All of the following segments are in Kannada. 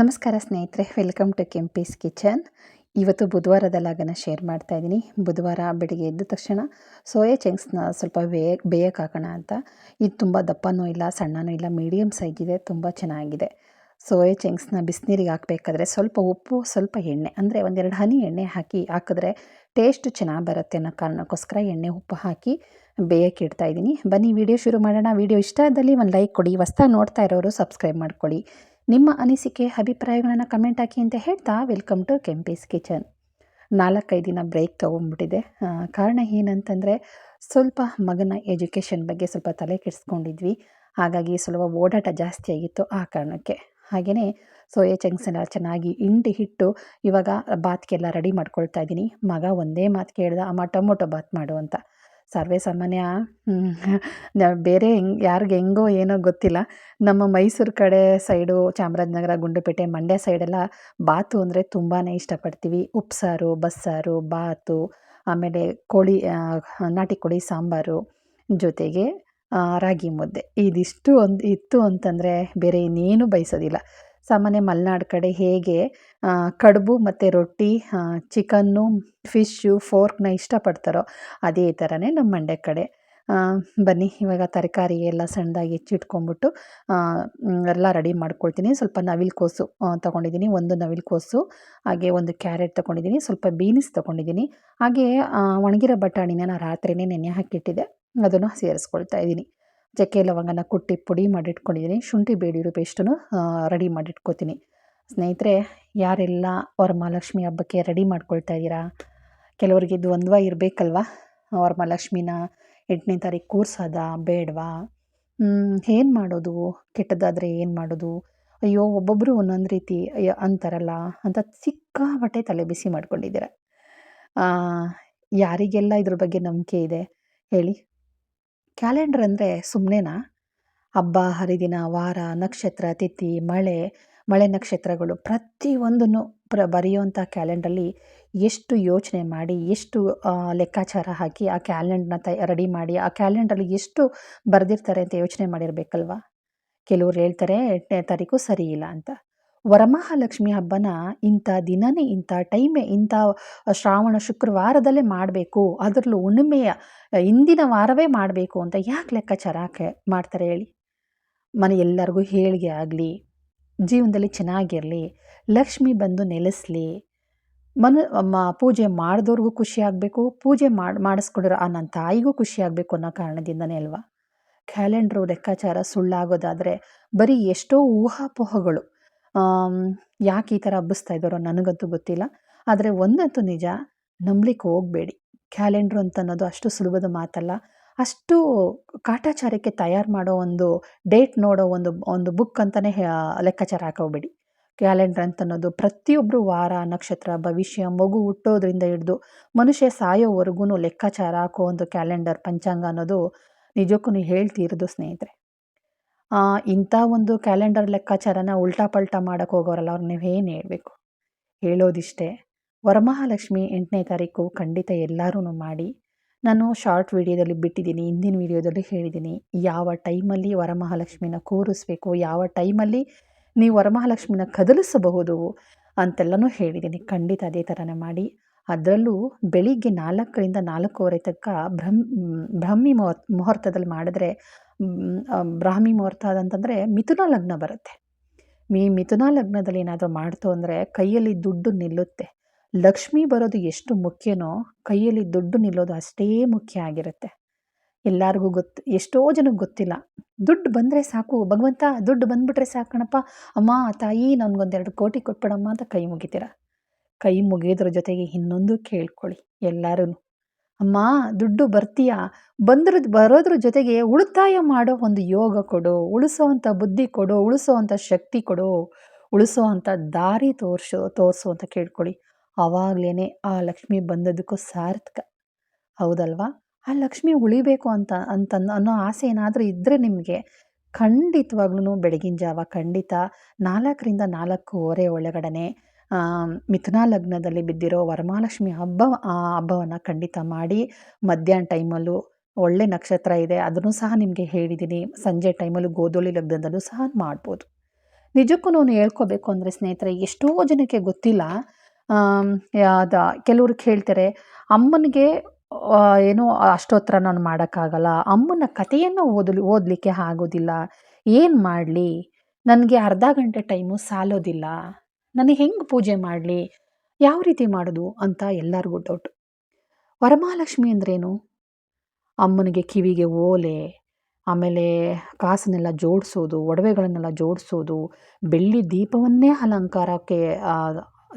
ನಮಸ್ಕಾರ ಸ್ನೇಹಿತರೆ ವೆಲ್ಕಮ್ ಟು ಕೆಂಪೀಸ್ ಕಿಚನ್ ಇವತ್ತು ಬುಧವಾರದ ಲಾಗನ ಶೇರ್ ಮಾಡ್ತಾ ಇದ್ದೀನಿ. ಬುಧವಾರ ಬೆಳಿಗ್ಗೆ ಎದ್ದ ತಕ್ಷಣ ಸೋಯಾ ಚಂಕ್ಸ್ನ ಸ್ವಲ್ಪ ಬೇಯ ಬೇಯಕ್ಕೆ ಹಾಕೋಣ ಅಂತ. ಇದು ತುಂಬ ದಪ್ಪನೂ ಇಲ್ಲ, ಸಣ್ಣನೂ ಇಲ್ಲ ಮೀಡಿಯಮ್ ಸೈಜ್ ತುಂಬ ಚೆನ್ನಾಗಿದೆ. ಸೋಯಾ ಚಂಕ್ಸ್ನ ಬಿಸಿನೀರಿಗೆ ಹಾಕಬೇಕಾದ್ರೆ ಸ್ವಲ್ಪ ಉಪ್ಪು, ಸ್ವಲ್ಪ ಎಣ್ಣೆ, ಅಂದರೆ ಒಂದೆರಡು ಹನಿ ಎಣ್ಣೆ ಹಾಕಿ ಹಾಕಿದ್ರೆ ಟೇಸ್ಟ್ ಚೆನ್ನಾಗಿ ಬರುತ್ತೆ ಅನ್ನೋ ಕಾರಣಕ್ಕೋಸ್ಕರ ಎಣ್ಣೆ, ಉಪ್ಪು ಹಾಕಿ ಬೇಯಕ್ಕೆ ಇಡ್ತಾ ಇದ್ದೀನಿ. ಬನ್ನಿ ವಿಡಿಯೋ ಶುರು ಮಾಡೋಣ. ವಿಡಿಯೋ ಇಷ್ಟ ಆದಲ್ಲಿ ಒಂದು ಲೈಕ್ ಕೊಡಿ. ಹೊಸ್ದಾಗಿ ನೋಡ್ತಾ ಇರೋರು ಸಬ್ಸ್ಕ್ರೈಬ್ ಮಾಡ್ಕೊಳ್ಳಿ. ನಿಮ್ಮ ಅನಿಸಿಕೆ, ಅಭಿಪ್ರಾಯಗಳನ್ನು ಕಮೆಂಟ್ ಹಾಕಿ ಅಂತ ಹೇಳ್ತಾ ವೆಲ್ಕಮ್ ಟು ಕೆಂಪೀಸ್ ಕಿಚನ್ ನಾಲ್ಕೈದು ದಿನ ಬ್ರೇಕ್ ತೊಗೊಂಡ್ಬಿಟ್ಟಿದೆ. ಕಾರಣ ಏನಂತಂದರೆ ಸ್ವಲ್ಪ ಮಗನ ಎಜುಕೇಷನ್ ಬಗ್ಗೆ ಸ್ವಲ್ಪ ತಲೆ ಕೆಡಿಸ್ಕೊಂಡಿದ್ವಿ. ಹಾಗಾಗಿ ಸ್ವಲ್ಪ ಓಡಾಟ ಜಾಸ್ತಿ ಆಗಿತ್ತು ಆ ಕಾರಣಕ್ಕೆ. ಹಾಗೆಯೇ ಸೋಯಾ ಎಲ್ಲ ಚೆನ್ನಾಗಿ ಹಿಂಡಿ ಹಿಟ್ಟು ಇವಾಗ ಬಾತ್ಗೆಲ್ಲ ರೆಡಿ ಮಾಡ್ಕೊಳ್ತಾ ಇದ್ದೀನಿ. ಮಗ ಒಂದೇ ಮಾತು ಕೇಳ್ದ, ಅಮ್ಮ ಟೊಮೊಟೊ ಬಾತ್ ಮಾಡು ಅಂತ. ಸರ್ವೇ ಸಾಮಾನ್ಯ. ಬೇರೆ ಹೆಂಗ್, ಯಾರಿಗೆ ಹೆಂಗೋ ಏನೋ ಗೊತ್ತಿಲ್ಲ. ನಮ್ಮ ಮೈಸೂರು ಕಡೆ ಸೈಡು ಚಾಮರಾಜನಗರ ಗುಂಡ್ಲುಪೇಟೆ ಮಂಡ್ಯ ಸೈಡೆಲ್ಲ ಬಾತು ಅಂದರೆ ತುಂಬಾ ಇಷ್ಟಪಡ್ತೀವಿ. ಉಪ್ಸಾರು, ಬಸ್ಸಾರು, ಬಾತು, ಆಮೇಲೆ ಕೋಳಿ ನಾಟಿ ಕೋಳಿ, ಸಾಂಬಾರು ಜೊತೆಗೆ ರಾಗಿ ಮುದ್ದೆ. ಇದಿಷ್ಟು ಒಂದು, ಇತ್ತು ಅಂತಂದರೆ ಬೇರೆ ಇನ್ನೇನು ಬಯಸೋದಿಲ್ಲ. ಸಾಮಾನ್ಯ ಮಲೆನಾಡು ಕಡೆ ಹೇಗೆ ಕಡುಬು ಮತ್ತು ರೊಟ್ಟಿ ಚಿಕನ್ನು ಫಿಶ್ಶು ಫೋರ್ಕ್ನ ಇಷ್ಟಪಡ್ತಾರೋ ಅದೇ ಥರನೇ ನಮ್ಮ ಮಂಡ್ಯ ಕಡೆ. ಬನ್ನಿ ಇವಾಗ ತರಕಾರಿ ಎಲ್ಲ ಸಣ್ಣದಾಗಿ ಹೆಚ್ಚಿಟ್ಕೊಂಬಿಟ್ಟು ಎಲ್ಲ ರೆಡಿ ಮಾಡ್ಕೊಳ್ತೀನಿ. ಸ್ವಲ್ಪ ನವಿಲುಕೋಸು ತೊಗೊಂಡಿದ್ದೀನಿ. ಒಂದು ನವಿಲುಕೋಸು ಹಾಗೆ ಒಂದು ಕ್ಯಾರೆಟ್ ತೊಗೊಂಡಿದ್ದೀನಿ. ಸ್ವಲ್ಪ ಬೀನ್ಸ್ ತೊಗೊಂಡಿದ್ದೀನಿ. ಹಾಗೆ ಒಣಗಿರೋ ಬಟಾಣಿನ ನಾನು ರಾತ್ರಿನೇ ನೆನೆ ಹಾಕಿಟ್ಟಿದ್ದೆ. ಅದನ್ನು ಸೇರಿಸ್ಕೊಳ್ತಾ ಇದ್ದೀನಿ. ಚಕ್ಕೆ ಲವಂಗನ ಕುಟ್ಟಿ ಪುಡಿ ಮಾಡಿಟ್ಕೊಂಡಿದ್ದೀನಿ. ಶುಂಠಿ ಬೇಡಿರೋ ಪೇಸ್ಟನ್ನು ರೆಡಿ ಮಾಡಿಟ್ಕೋತೀನಿ. ಸ್ನೇಹಿತರೆ, ಯಾರೆಲ್ಲ ವರಮಹಾಲಕ್ಷ್ಮಿ ಹಬ್ಬಕ್ಕೆ ರೆಡಿ ಮಾಡ್ಕೊಳ್ತಾ ಇದ್ದೀರಾ? ಕೆಲವರಿಗೆ ದ್ವಂದ್ವ ಇರಬೇಕಲ್ವಾ? ವರಮಹಾಲಕ್ಷ್ಮಿನ ಎಂಟನೇ ತಾರೀಕು ಕೂರ್ಸೋದ? ಬೇಡವಾ? ಏನು ಮಾಡೋದು? ಕೆಟ್ಟದಾದರೆ ಏನು ಮಾಡೋದು? ಅಯ್ಯೋ ಒಬ್ಬೊಬ್ಬರು ಒಂದೊಂದು ರೀತಿ, ಅಯ್ಯೋ, ಅಂತಾರಲ್ಲ, ಅಂತ ಸಿಕ್ಕಾಪಟ್ಟೆ ತಲೆ ಬಿಸಿ ಮಾಡ್ಕೊಂಡಿದ್ದೀರ. ಯಾರಿಗೆಲ್ಲ ಇದ್ರ ಬಗ್ಗೆ ನಂಬಿಕೆ ಇದೆ? ಹೇಳಿ. ಕ್ಯಾಲೆಂಡರ್ ಅಂದರೆ ಸುಮ್ಮನೆನಾ ಹಬ್ಬ, ಹರಿದಿನ, ವಾರ, ನಕ್ಷತ್ರ, ತಿಥಿ, ಮಳೆ ಮಳೆ ನಕ್ಷತ್ರಗಳು ಪ್ರತಿಯೊಂದನ್ನು ಪ್ರ ಬರೆಯುವಂಥ ಕ್ಯಾಲೆಂಡ್ರಲ್ಲಿ ಎಷ್ಟು ಯೋಚನೆ ಮಾಡಿ, ಎಷ್ಟು ಲೆಕ್ಕಾಚಾರ ಹಾಕಿ ಆ ಕ್ಯಾಲೆಂಡರ್ನ ತ, ರೆಡಿ ಮಾಡಿ, ಆ ಕ್ಯಾಲೆಂಡರಲ್ಲಿ ಎಷ್ಟು ಬರೆದಿರ್ತಾರೆ ಅಂತ ಯೋಚನೆ ಮಾಡಿರಬೇಕಲ್ವಾ? ಕೆಲವ್ರು ಹೇಳ್ತಾರೆ, ಎಂಟನೇ ತಾರೀಕು ಸರಿ ಇಲ್ಲ ಅಂತ. ವರಮಹಾಲಕ್ಷ್ಮಿ ಹಬ್ಬನ ಇಂಥ ದಿನನೇ, ಇಂಥ ಟೈಮೇ ಇಂಥ ಶ್ರಾವಣ ಶುಕ್ರವಾರದಲ್ಲೇ ಮಾಡಬೇಕು. ಅದರಲ್ಲೂ ಹುಣ್ಣಿಮೆಯ ಇಂದಿನ ವಾರವೇ ಮಾಡಬೇಕು ಅಂತ ಯಾಕೆ ಲೆಕ್ಕಾಚಾರ ಹಾಕಿ, ಮಾಡ್ತಾರೆ ಹೇಳಿ? ಮನೆ ಎಲ್ಲರಿಗೂ ಹೇಳಿಗೆ ಆಗಲಿ, ಜೀವನದಲ್ಲಿ ಚೆನ್ನಾಗಿರಲಿ, ಲಕ್ಷ್ಮಿ ಬಂದು ನೆಲೆಸಲಿ, ಮನ ಪೂಜೆ ಮಾಡಿದವ್ರಿಗೂ ಖುಷಿ ಆಗಬೇಕು, ಪೂಜೆ ಮಾಡಿ, ಮಾಡಿಸ್ಕೊಂಡಿರೋ ಆ ನನ್ನ ತಾಯಿಗೂ ಖುಷಿ ಆಗಬೇಕು ಅನ್ನೋ ಕಾರಣದಿಂದನೇ ಅಲ್ವಾ? ಕ್ಯಾಲೆಂಡ್ರು ಲೆಕ್ಕಾಚಾರ ಸುಳ್ಳಾಗೋದಾದರೆ ಬರೀ ಎಷ್ಟೋ ಊಹಾಪೋಹಗಳು. ಯಾಕೆ ಈ ಥರ ಹಬ್ಬಿಸ್ತಾ ಇದ್ದಾರೋ ನನಗಂತೂ ಗೊತ್ತಿಲ್ಲ. ಆದರೆ ಒಂದಂತೂ ನಿಜ, ನಂಬಲಿಕ್ಕೆ ಹೋಗಬೇಡಿ. ಕ್ಯಾಲೆಂಡ್ರು ಅಂತ ಅನ್ನೋದು ಅಷ್ಟು ಸುಲಭದ ಮಾತಲ್ಲ. ಅಷ್ಟು ಕಾಟಾಚಾರಕ್ಕೆ ತಯಾರು ಮಾಡೋ ಒಂದು ಡೇಟ್ ನೋಡೋ ಒಂದು ಒಂದು ಬುಕ್ ಅಂತಲೇ ಲೆಕ್ಕಾಚಾರ ಹಾಕೋಬೇಡಿ. ಕ್ಯಾಲೆಂಡ್ರ್ ಅಂತ ಅನ್ನೋದು ಪ್ರತಿಯೊಬ್ಬರು ವಾರ, ನಕ್ಷತ್ರ, ಭವಿಷ್ಯ, ಮಗು ಹುಟ್ಟೋದ್ರಿಂದ ಹಿಡಿದು ಮನುಷ್ಯ ಸಾಯೋವರೆಗೂ ಲೆಕ್ಕಾಚಾರ ಹಾಕೋ ಒಂದು ಕ್ಯಾಲೆಂಡರ್, ಪಂಚಾಂಗ ಅನ್ನೋದು ನಿಜಕ್ಕೂ ಹೇಳ್ತಿರೋದು ಸ್ನೇಹಿತರೆ. ಇಂಥ ಒಂದು ಕ್ಯಾಲೆಂಡರ್ ಲೆಕ್ಕಾಚಾರನ ಉಲ್ಟಾ ಪಲ್ಟಾ ಮಾಡೋಕ್ಕೆ ಹೋಗೋರಲ್ಲ, ಅವ್ರು ನೀವೇನು ಹೇಳಬೇಕು? ಹೇಳೋದಿಷ್ಟೇ. ವರಮಹಾಲಕ್ಷ್ಮಿ ಎಂಟನೇ ತಾರೀಕು ಖಂಡಿತ ಎಲ್ಲರೂ ಮಾಡಿ. ನಾನು ಶಾರ್ಟ್ ವಿಡಿಯೋದಲ್ಲಿ ಬಿಟ್ಟಿದ್ದೀನಿ, ಹಿಂದಿನ ವಿಡಿಯೋದಲ್ಲಿ ಹೇಳಿದ್ದೀನಿ. ಯಾವ ಟೈಮಲ್ಲಿ ವರಮಹಾಲಕ್ಷ್ಮಿನ ಕೂರಿಸ್ಬೇಕು, ಯಾವ ಟೈಮಲ್ಲಿ ನೀವು ವರಮಹಾಲಕ್ಷ್ಮಿನ ಕದಲಿಸಬಹುದು ಅಂತೆಲ್ಲನೂ ಹೇಳಿದ್ದೀನಿ. ಖಂಡಿತ ಅದೇ ಥರನೇ ಮಾಡಿ. ಅದರಲ್ಲೂ ಬೆಳಿಗ್ಗೆ ನಾಲ್ಕರಿಂದ ನಾಲ್ಕೂವರೆ ತನಕ ಬ್ರಹ್ಮ, ಬ್ರಾಹ್ಮಿ ಮುಹೂರ್ತದಲ್ಲಿ ಮಾಡಿದ್ರೆ ಬ್ರಾಹ್ಮಿ ಮುಹೂರ್ತ ಅಂತಂದರೆ ಮಿಥುನ ಲಗ್ನ ಬರುತ್ತೆ. ಈ ಮಿಥುನ ಲಗ್ನದಲ್ಲಿ ಏನಾದರೂ ಮಾಡ್ತು ಅಂದರೆ ಕೈಯಲ್ಲಿ ದುಡ್ಡು ನಿಲ್ಲುತ್ತೆ. ಲಕ್ಷ್ಮಿ ಬರೋದು ಎಷ್ಟು ಮುಖ್ಯನೋ ಕೈಯಲ್ಲಿ ದುಡ್ಡು ನಿಲ್ಲೋದು ಅಷ್ಟೇ ಮುಖ್ಯ ಆಗಿರುತ್ತೆ. ಎಲ್ಲರಿಗೂ ಗೊತ್ತು ಎಷ್ಟೋ ಜನಕ್ಕೆ ಗೊತ್ತಿಲ್ಲ. ದುಡ್ಡು ಬಂದರೆ ಸಾಕು, ಭಗವಂತ ದುಡ್ಡು ಬಂದುಬಿಟ್ರೆ ಸಾಕಣಪ್ಪ ಅಮ್ಮ, ತಾಯಿ, ನನಗೊಂದೆರಡು ಕೋಟಿ ಕೊಟ್ಬಿಡಮ್ಮ ಅಂತ ಕೈ ಮುಗಿತೀರ. ಕೈ ಮುಗಿಯೋದ್ರ ಜೊತೆಗೆ ಇನ್ನೊಂದು ಕೇಳ್ಕೊಳ್ಳಿ ಎಲ್ಲರೂ ಅಮ್ಮ, ದುಡ್ಡು ಬರ್ತೀಯಾ? ಬಂದ್ರ, ಬರೋದ್ರ ಜೊತೆಗೆ ಉಳಿತಾಯ ಮಾಡೋ ಒಂದು ಯೋಗ ಕೊಡು, ಉಳಿಸೋವಂಥ ಬುದ್ಧಿ ಕೊಡು, ಉಳಿಸೋವಂಥ ಶಕ್ತಿ ಕೊಡು ಉಳಿಸೋ ಅಂಥ ದಾರಿ ತೋರಿಸು ತೋರಿಸು ಅಂತ ಕೇಳ್ಕೊಳ್ಳಿ. ಆವಾಗಲೇ ಆ ಲಕ್ಷ್ಮಿ ಬಂದದಕ್ಕೂ ಸಾರ್ಥಕ. ಹೌದಲ್ವಾ? ಆ ಲಕ್ಷ್ಮಿ ಉಳಿಬೇಕು ಅಂತ ಅಂತ ಅನ್ನೋ ಆಸೆ ಏನಾದರೂ ಇದ್ದರೆ ನಿಮಗೆ ಖಂಡಿತವಾಗ್ಲೂ ಬೆಳಗಿನ ಜಾವ ಖಂಡಿತ ನಾಲ್ಕರಿಂದ ನಾಲ್ಕೂವರೆ ಒಳಗಡೆ ಮಿಥುನ ಲಗ್ನದಲ್ಲಿ ಬಿದ್ದಿರೋ ವರಮಹಾಲಕ್ಷ್ಮಿ ಹಬ್ಬ, ಆ ಹಬ್ಬವನ್ನು ಖಂಡಿತ ಮಾಡಿ ಮಧ್ಯಾಹ್ನ ಟೈಮಲ್ಲೂ ಒಳ್ಳೆ ನಕ್ಷತ್ರ ಇದೆ, ಅದನ್ನು ಸಹ ನಿಮಗೆ ಹೇಳಿದ್ದೀನಿ ಸಂಜೆ ಟೈಮಲ್ಲೂ ಗೋಧೂಳಿ ಲಗ್ನದಲ್ಲೂ ಸಹ ಮಾಡ್ಬೋದು. ನಿಜಕ್ಕೂ ನಾನು ಹೇಳ್ಕೋಬೇಕು ಅಂದರೆ ಸ್ನೇಹಿತರೆ, ಎಷ್ಟೋ ಜನಕ್ಕೆ ಗೊತ್ತಿಲ್ಲ. ಅದ ಕೆಲವ್ರು ಕೇಳ್ತಾರೆ, ಅಮ್ಮನಿಗೆ ಏನು ಅಷ್ಟೋತ್ತರ ನಾನು ಮಾಡೋಕ್ಕಾಗಲ್ಲ. ಅಮ್ಮನ ಕಥೆಯನ್ನು ಓದಲು, ಓದಲಿಕ್ಕೆ ಆಗೋದಿಲ್ಲ. ಏನು ಮಾಡಲಿ? ನನಗೆ ಅರ್ಧ ಗಂಟೆ ಟೈಮು ಸಾಲೋದಿಲ್ಲ. ನನಗೆ ಹೆಂಗೆ ಪೂಜೆ ಮಾಡಲಿ? ಯಾವ ರೀತಿ ಮಾಡೋದು? ಅಂತ ಎಲ್ಲರಿಗೂ ಡೌಟ್ ವರಮಹಾಲಕ್ಷ್ಮಿ ಅಂದ್ರೇನು? ಅಮ್ಮನಿಗೆ ಕಿವಿಗೆ ಓಲೆ, ಆಮೇಲೆ ಕಾಸನ್ನೆಲ್ಲ ಜೋಡಿಸೋದು, ಒಡವೆಗಳನ್ನೆಲ್ಲ ಜೋಡಿಸೋದು, ಬೆಳ್ಳಿ ದೀಪವನ್ನೇ ಅಲಂಕಾರಕ್ಕೆ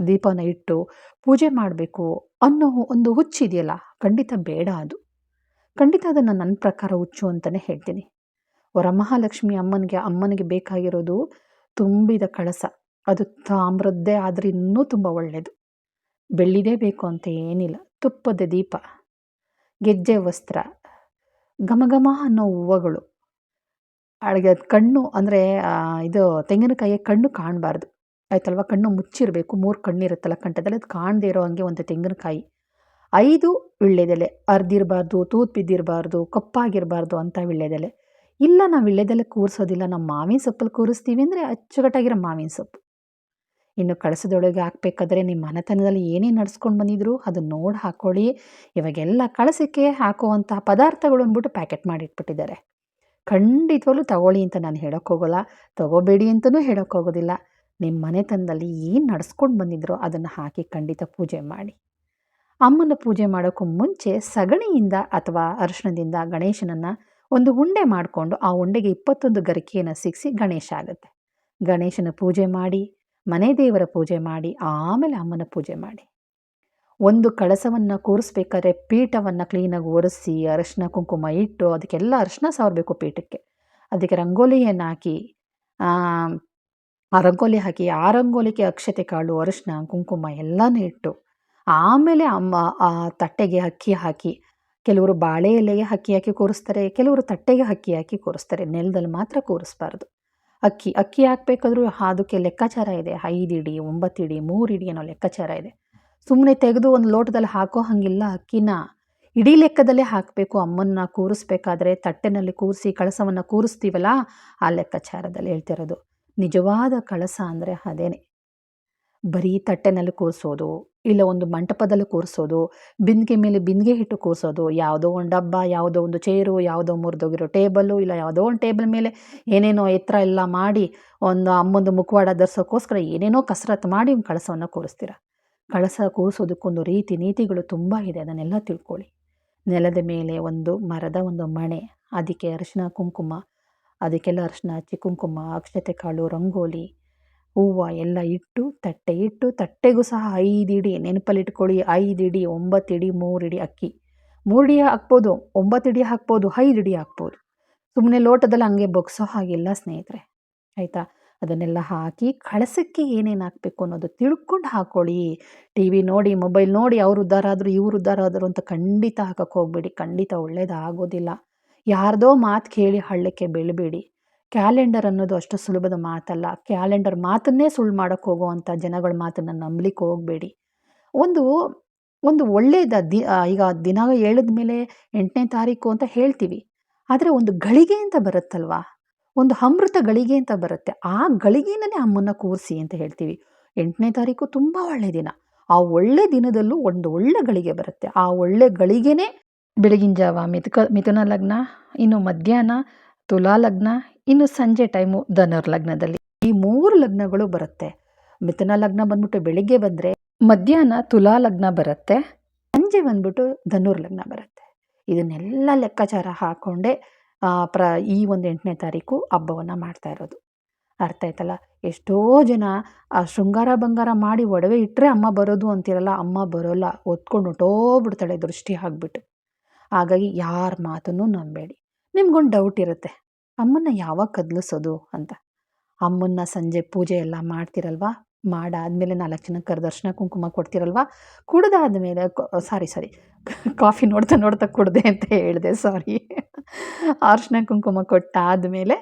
ದೀಪನ ಇಟ್ಟು ಪೂಜೆ ಮಾಡಬೇಕು ಅನ್ನೋ ಒಂದು ಹುಚ್ಚಿದೆಯಲ್ಲ ಖಂಡಿತ ಬೇಡ ಅದು. ಖಂಡಿತ ಅದನ್ನು ನನ್ನ ಪ್ರಕಾರ ಹುಚ್ಚು ಅಂತಲೇ ಹೇಳ್ತೀನಿ. ವರಮಹಾಲಕ್ಷ್ಮಿ ಅಮ್ಮನಿಗೆ ಅಮ್ಮನಿಗೆ ಬೇಕಾಗಿರೋದು ತುಂಬಿದ ಕಳಸ. ಅದು ತಾಮ್ರದ್ದೇ ಆದರೆ ಇನ್ನೂ ತುಂಬ ಒಳ್ಳೆಯದು ಬೆಳ್ಳಿದೇ ಬೇಕು ಅಂತ ಏನಿಲ್ಲ. ತುಪ್ಪದ ದೀಪ, ಗೆಜ್ಜೆ ವಸ್ತ್ರ, ಘಮ ಅನ್ನೋ ಹೂವುಗಳು. ಅಡುಗೆ ಕಣ್ಣು ಅಂದರೆ ಇದು ತೆಂಗಿನಕಾಯಿಯ ಕಣ್ಣು ಕಾಣಬಾರ್ದು. ಆಯ್ತಲ್ವ? ಕಣ್ಣು ಮುಚ್ಚಿರಬೇಕು. ಮೂರು ಕಣ್ಣಿರುತ್ತಲ್ಲ ಕಂಠದಲ್ಲಿ, ಅದು ಕಾಣದೇ ಇರೋ ಹಂಗೆ ಒಂದು ತೆಂಗಿನಕಾಯಿ. ಐದು ವಿಳ್ಳೆದೆಲೆ ಅರ್ದಿರಬಾರ್ದು ತೂತು ಬಿದ್ದಿರಬಾರ್ದು, ಕಪ್ಪಾಗಿರಬಾರ್ದು ಅಂತ ವಿಳ್ಳೆದೆಲೆ ಇಲ್ಲ, ನಾವು ವಿಳ್ಳೆದೆಲೆ ಕೂರಿಸೋದಿಲ್ಲ. ನಮ್ಮ ಮಾವಿನ ಸೊಪ್ಪಲ್ಲಿ ಕೂರಿಸ್ತೀವಿ ಅಂದರೆ ಅಚ್ಚುಕಟ್ಟಾಗಿರೋ ಮಾವಿನ ಸೊಪ್ಪು. ಇನ್ನು ಕಳಸದೊಳಗೆ ಹಾಕ್ಬೇಕಾದ್ರೆ ನಿಮ್ಮ ಮನೆತನದಲ್ಲಿ ಏನೇ ನಡೆಸ್ಕೊಂಡು ಬಂದಿದ್ರು ಅದನ್ನ ನೋಡಿ ಹಾಕ್ಕೊಳ್ಳಿ ಇವಾಗೆಲ್ಲ ಕಳಸಕ್ಕೆ ಹಾಕುವಂಥ ಪದಾರ್ಥಗಳು ಅಂದ್ಬಿಟ್ಟು ಪ್ಯಾಕೆಟ್ ಮಾಡಿಟ್ಬಿಟ್ಟಿದ್ದಾರೆ. ಖಂಡಿತವಾಗ್ಲೂ ತಗೊಳ್ಳಿ ಅಂತ ನಾನು ಹೇಳೋಕ್ಕೋಗೋಲ್ಲ ತಗೋಬೇಡಿ ಅಂತಲೂ ಹೇಳೋಕ್ಕೋಗೋದಿಲ್ಲ ನಿಮ್ಮ ಮನೆತನದಲ್ಲಿ ಏನು ನಡೆಸ್ಕೊಂಡು ಬಂದಿದ್ರೋ ಅದನ್ನು ಹಾಕಿ ಖಂಡಿತ ಪೂಜೆ ಮಾಡಿ. ಅಮ್ಮನ ಪೂಜೆ ಮಾಡೋಕ್ಕೂ ಮುಂಚೆ ಸಗಣಿಯಿಂದ ಅಥವಾ ಅರಿಶಿಣದಿಂದ ಗಣೇಶನನ್ನು ಒಂದು ಉಂಡೆ ಮಾಡಿಕೊಂಡು ಆ ಉಂಡೆಗೆ ಇಪ್ಪತ್ತೊಂದು ಗರಿಕೆಯನ್ನು ಸಿಕ್ಕಿಸಿ ಗಣೇಶ ಆಗುತ್ತೆ. ಗಣೇಶನ ಪೂಜೆ ಮಾಡಿ ಮನೆ ದೇವರ ಪೂಜೆ ಮಾಡಿ, ಆಮೇಲೆ ಅಮ್ಮನ ಪೂಜೆ ಮಾಡಿ. ಒಂದು ಕಳಸವನ್ನು ಕೂರಿಸ್ಬೇಕಾದ್ರೆ ಪೀಠವನ್ನು ಕ್ಲೀನಾಗಿ ಒರೆಸಿ, ಅರಶಿನ ಕುಂಕುಮ ಇಟ್ಟು, ಅದಕ್ಕೆಲ್ಲ ಅರಶಿನ ಸಾವಿರಬೇಕು ಪೀಠಕ್ಕೆ. ಅದಕ್ಕೆ ರಂಗೋಲಿಯನ್ನು ಹಾಕಿ ಆ ರಂಗೋಲಿ ಹಾಕಿ, ಆ ರಂಗೋಲಿಗೆ ಅಕ್ಷತೆ ಕಾಳು, ಅರಶಿನ, ಕುಂಕುಮ ಎಲ್ಲನೂ ಇಟ್ಟು, ಆಮೇಲೆ ಅಮ್ಮ ಆ ತಟ್ಟೆಗೆ ಅಕ್ಕಿ ಹಾಕಿ, ಕೆಲವರು ಬಾಳೆ ಎಲೆಗೆ ಅಕ್ಕಿ ಹಾಕಿ ಕೂರಿಸ್ತಾರೆ, ಕೆಲವರು ತಟ್ಟೆಗೆ ಅಕ್ಕಿ ಹಾಕಿ ಕೂರಿಸ್ತಾರೆ, ನೆಲದಲ್ಲಿ ಮಾತ್ರ ಕೂರಿಸ್ಬಾರ್ದು. ಅಕ್ಕಿ ಅಕ್ಕಿ ಹಾಕ್ಬೇಕಾದ್ರೂ ಅದಕ್ಕೆ ಲೆಕ್ಕಾಚಾರ ಇದೆ. ಐದು ಇಡಿ, ಒಂಬತ್ತು ಇಡಿ, ಮೂರು ಇಡಿ ಅನ್ನೋ ಲೆಕ್ಕಾಚಾರ ಇದೆ. ಸುಮ್ಮನೆ ತೆಗೆದು ಒಂದು ಲೋಟದಲ್ಲಿ ಹಾಕೋ ಹಾಗಿಲ್ಲ. ಅಕ್ಕಿನ ಇಡೀ ಲೆಕ್ಕದಲ್ಲೇ ಹಾಕಬೇಕು. ಅಮ್ಮನ್ನ ಕೂರಿಸ್ಬೇಕಾದ್ರೆ ತಟ್ಟೆನಲ್ಲಿ ಕೂರಿಸಿ, ಕಳಸವನ್ನು ಕೂರಿಸ್ತೀವಲ್ಲ, ಆ ಲೆಕ್ಕಾಚಾರದಲ್ಲಿ ಹೇಳ್ತಿರೋದು. ನಿಜವಾದ ಕಳಸ ಅಂದರೆ ಅದೇನೆ. ಬರೀ ತಟ್ಟೆನಲ್ಲಿ ಕೂರಿಸೋದು, ಇಲ್ಲ ಒಂದು ಮಂಟಪದಲ್ಲಿ ಕೂರಿಸೋದು, ಬಿಂದಿಗೆ ಮೇಲೆ ಬಿಂದಿಗೆ ಹಿಟ್ಟು ಕೂರಿಸೋದು, ಯಾವುದೋ ಒಂದು ಡಬ್ಬ, ಯಾವುದೋ ಒಂದು ಚೇರು, ಯಾವುದೋ ಮುರಿದೋಗಿರೋ ಟೇಬಲ್ಲು ಇಲ್ಲ ಯಾವುದೋ ಒಂದು ಟೇಬಲ್ ಮೇಲೆ ಏನೇನೋ ಎತ್ತರ ಎಲ್ಲ ಮಾಡಿ ಒಂದು ಅಮ್ಮಂದು ಮುಖವಾಡ ಧರಿಸೋಕ್ಕೋಸ್ಕರ ಏನೇನೋ ಕಸರತ್ತು ಮಾಡಿ ಒಂದು ಕಳಸವನ್ನು ಕೂರಿಸ್ತೀರ. ಕಳಸ ಕೂರಿಸೋದಕ್ಕೊಂದು ರೀತಿ ನೀತಿಗಳು ತುಂಬ ಇದೆ, ಅದನ್ನೆಲ್ಲ ತಿಳ್ಕೊಳ್ಳಿ. ನೆಲದ ಮೇಲೆ ಒಂದು ಮರದ ಒಂದು ಮಣೆ, ಅದಕ್ಕೆ ಅರಿಶಿನ ಕುಂಕುಮ, ಅದಕ್ಕೆಲ್ಲ ಅರಿಶಿನ ಹಚ್ಚಿ ಕುಂಕುಮ, ಅಕ್ಷತೆ ಕಾಳು, ರಂಗೋಲಿ ಹೂವು ಎಲ್ಲ ಇಟ್ಟು, ತಟ್ಟೆ ಇಟ್ಟು, ತಟ್ಟೆಗೂ ಸಹ ಐದು ಇಡಿ ನೆನಪಲ್ಲಿಟ್ಕೊಳ್ಳಿ ಐದು ಇಡಿ, ಒಂಬತ್ತು ಇಡಿ, ಮೂರು ಇಡಿ ಅಕ್ಕಿ. ಮೂರು ಇಡಿ ಹಾಕ್ಬೋದು, ಒಂಬತ್ತು ಇಡಿ ಹಾಕ್ಬೋದು, ಐದು ಇಡಿ ಹಾಕ್ಬೋದು. ಸುಮ್ಮನೆ ಲೋಟದಲ್ಲಿ ಹಂಗೆ ಬಗ್ಸೋ ಹಾಗಿಲ್ಲ ಸ್ನೇಹಿತರೆ. ಆಯಿತಾ? ಅದನ್ನೆಲ್ಲ ಹಾಕಿ ಕಳಸಕ್ಕೆ ಏನೇನು ಹಾಕಬೇಕು ಅನ್ನೋದು ತಿಳ್ಕೊಂಡು ಹಾಕ್ಕೊಳ್ಳಿ ಟಿ ವಿ ನೋಡಿ, ಮೊಬೈಲ್ ನೋಡಿ, ಅವ್ರು ಉದ್ಧಾರ ಆದರು ಇವ್ರು ಉದ್ಧಾರ ಆದರು ಅಂತ ಖಂಡಿತ ಹಾಕಕ್ಕೆ ಹೋಗ್ಬೇಡಿ. ಖಂಡಿತ ಒಳ್ಳೇದಾಗೋದಿಲ್ಲ ಯಾರ್ದೋ ಮಾತು ಕೇಳಿ ಹಳ್ಳಕ್ಕೆ ಬೀಳಬೇಡಿ. ಕ್ಯಾಲೆಂಡರ್ ಅನ್ನೋದು ಅಷ್ಟು ಸುಲಭದ ಮಾತಲ್ಲ. ಕ್ಯಾಲೆಂಡರ್ ಮಾತನ್ನೇ ಸುಳ್ಳು ಮಾಡೋಕ್ಕೆ ಹೋಗುವಂಥ ಜನಗಳ ಮಾತನ್ನು ನಂಬಲಿಕ್ಕೆ ಹೋಗಬೇಡಿ. ಒಂದು ಒಂದು ಒಳ್ಳೆಯದ ದಿ ಈಗ ದಿನ ಹೇಳಿದ ಮೇಲೆ ಎಂಟನೇ ತಾರೀಕು ಅಂತ ಹೇಳ್ತೀವಿ. ಆದರೆ ಒಂದು ಗಳಿಗೆ ಅಂತ ಬರುತ್ತಲ್ವಾ? ಒಂದು ಅಮೃತ ಗಳಿಗೆ ಅಂತ ಬರುತ್ತೆ. ಆ ಗಳಿಗೆನೇ ಅಮ್ಮನ್ನ ಕೂರಿಸಿ ಅಂತ ಹೇಳ್ತೀವಿ. ಎಂಟನೇ ತಾರೀಕು ತುಂಬ ಒಳ್ಳೆಯ ದಿನ. ಆ ಒಳ್ಳೆ ದಿನದಲ್ಲೂ ಒಂದು ಒಳ್ಳೆ ಗಳಿಗೆ ಬರುತ್ತೆ. ಆ ಒಳ್ಳೆ ಗಳಿಗೆನೇ ಬೆಳಗಿನ ಜಾವ, ಮಿಥುಕ, ಮಿಥುನ ಲಗ್ನ, ಇನ್ನು ಮಧ್ಯಾಹ್ನ, ತುಲಾ ಲಗ್ನ ಇನ್ನು ಸಂಜೆ ಟೈಮು ಧನುರ್ ಲಗ್ನದಲ್ಲಿ. ಈ ಮೂರು ಲಗ್ನಗಳು ಬರುತ್ತೆ. ಮಿಥುನ ಲಗ್ನ ಬಂದ್ಬಿಟ್ಟು ಬೆಳಿಗ್ಗೆ ಬಂದರೆ ಮಧ್ಯಾಹ್ನ ತುಲಾ ಲಗ್ನ ಬರುತ್ತೆ. ಸಂಜೆ ಬಂದ್ಬಿಟ್ಟು ಧನುರ್ ಲಗ್ನ ಬರುತ್ತೆ. ಇದನ್ನೆಲ್ಲ ಲೆಕ್ಕಾಚಾರ ಹಾಕೊಂಡೆ ಪ್ರ, ಈ ಒಂದು ಎಂಟನೇ ತಾರೀಕು ಹಬ್ಬವನ್ನು ಮಾಡ್ತಾ ಇರೋದು. ಅರ್ಥ ಆಯ್ತಲ್ಲ? ಎಷ್ಟೋ ಜನ ಆ ಶೃಂಗಾರ ಬಂಗಾರ ಮಾಡಿ ಒಡವೆ ಇಟ್ಟರೆ ಅಮ್ಮ ಬರೋದು ಅಂತಿರಲ್ಲ, ಅಮ್ಮ ಬರೋಲ್ಲ ಒತ್ಕೊಂಡು ಹೊಟ್ಟೋಗ್ಬಿಡ್ತಾಳೆ ದೃಷ್ಟಿ ಹಾಕ್ಬಿಟ್ಟು. ಹಾಗಾಗಿ ಯಾರ ಮಾತನ್ನು ನಂಬೇಡಿ. ನಿಮ್ಗೊಂದು ಡೌಟ್ ಇರುತ್ತೆ. ಅಮ್ಮನ್ನ ಯಾವಾಗ ಕದಲಿಸೋದು ಅಂತ. ಅಮ್ಮನ್ನ ಸಂಜೆ ಪೂಜೆ ಎಲ್ಲ ಮಾಡ್ತಿರಲ್ವಾ? ಮಾಡಾದಮೇಲೆ ನಾಲ್ಕು ಜನಕ್ಕೆ ಕರೆದರ್ಶನ ಕುಂಕುಮ ಕೊಡ್ತಿರಲ್ವಾ? ಕುಡ್ದಾದ್ಮೇಲೆ ಸಾರಿ ಸಾರಿ. ಕಾಫಿ ನೋಡ್ತಾ ನೋಡ್ತಾ ಕುಡ್ದೆ ಅಂತ ಹೇಳಿದೆ, ಸಾರಿ. ಅರ್ಶಿನ ಕುಂಕುಮ ಕೊಟ್ಟಾದಮೇಲೆ